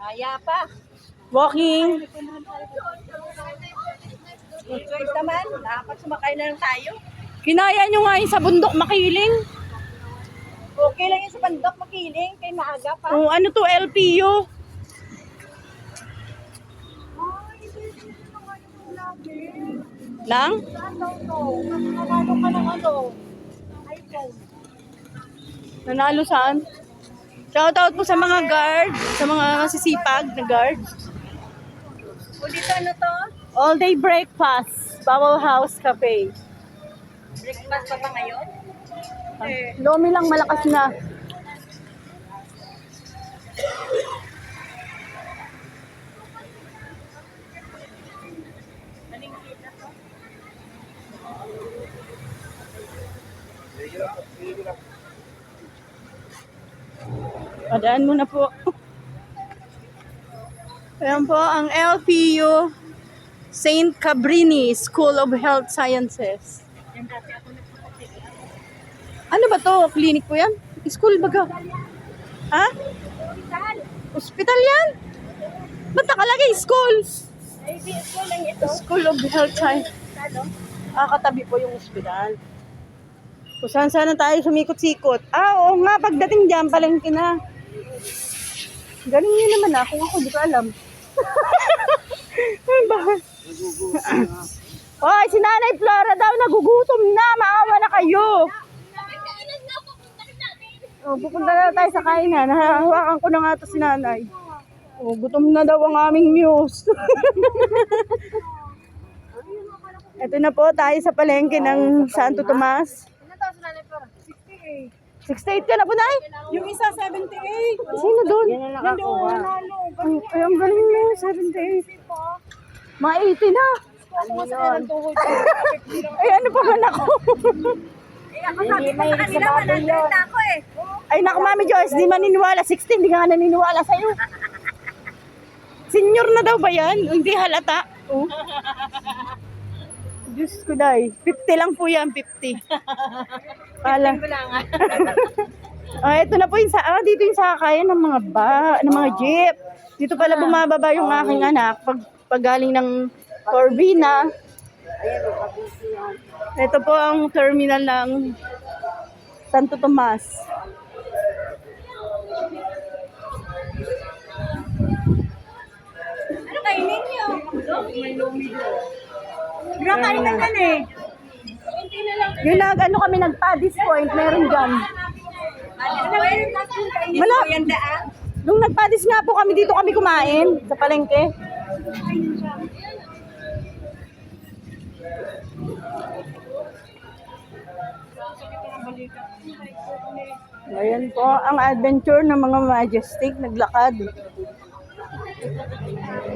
Kaya pa. Walking. Choice naman. Dapat sumakay na lang tayo. Kinaya nyo nga yung sa bundok makiling. Okay lang yung sa bandok makiling. Kay maaga pa. O ano to, LPU? To? Nanalo ka ng ano? iPhone. Nanalo saan? Shoutout po sa mga guard, sa mga masisipag na guard. O dito ano to? All day breakfast, Bubble House Cafe. Breakfast pa ba ngayon? Eh, Lomi lang malakas na. Padaan mo na po. Ayan po ang LPU St. Cabrini School of Health Sciences. Ano ba to? Clinic po yan? School baga? Ha? Hospital yan? Ba't nakalagay school? School of Health Science. Ano? Ah, katabi po yung hospital. Kung saan sana tayo sumikot-sikot. Ah, oo nga, pagdating dyan, palengke na. Galing yun naman ako. Ako, di ko alam. Ay, bakit? Hoy, si Nanay Flora daw nagugutom na. Maawa na kayo. Oh, pupunta na tayo sa kainan. Hahawakan ko na nga to si Nanay. Oh, gutom na daw ang aming muse. Ito na po tayo sa palengke ng Santo Tomas. 68. 68 ka na po, Nay? Yung isa 78. Sino doon? Nandoon, nanalo. Ay, ay, ang galing mo, 78. Mga 80 na. Sa kailan tuhod. Ay, ano pa man ako? Ako sabi ko sa kanila, 100 na ako eh. Ay, naku, Mami Joyce, di maniniwala. 16, di ka nga naniniwala sa'yo. Senior na daw ba yan? Hindi halata. Oh. Diyos ko, day. 50 lang po yan, 50. Pala. Wala nga. Ah, ito na po yung sa ah, dito yung sakayan ng mga ba, ng mga jeep. Dito pala bumababa yung aking anak pag paggaling ng Corvina. Ito po ang terminal ng Santo Tomas. Ano kainin niyo? May lumi doon. Grabe kain na yan eh. Yung nag ano kami nag Paddy's Point, meron dyan. Wala. Nung nagpadis nga po kami dito kami kumain sa palengke. Ayan po, ang adventure ng mga majestic, naglakad.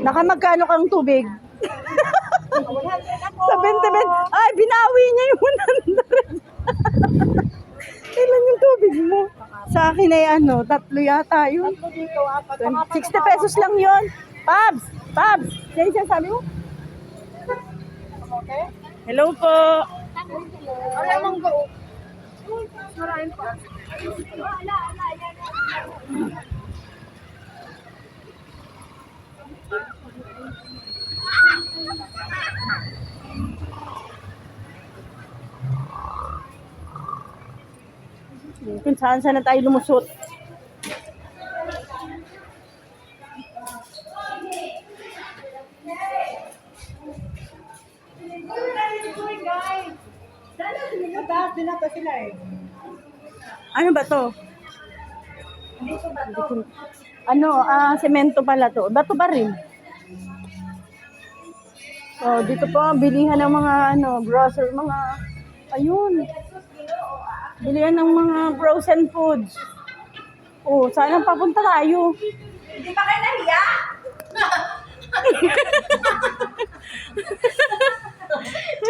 Nakamagkano kang tubig? Sa 20 Ay, binawi niya yung 100. Kailan yung tubig mo? Sa akin ay ano, tatlo yata yun. Dito, apat. 60 pesos lang yun. Pabs! Pabs! Yan yung sabi mo? Okay? Hello po. Wala mong go. Maraming pa. Wala, wala. Yan. Kung saan saan na tayo lumusot. Ano ba to? Ano, ah, semento pala to. Bato ba rin? Oh, dito po bilihan ng mga ano, grocery, mga ayun. Bilihan ng mga frozen foods. Oh, saan ang papunta tayo? Hindi pa kayo nahiya?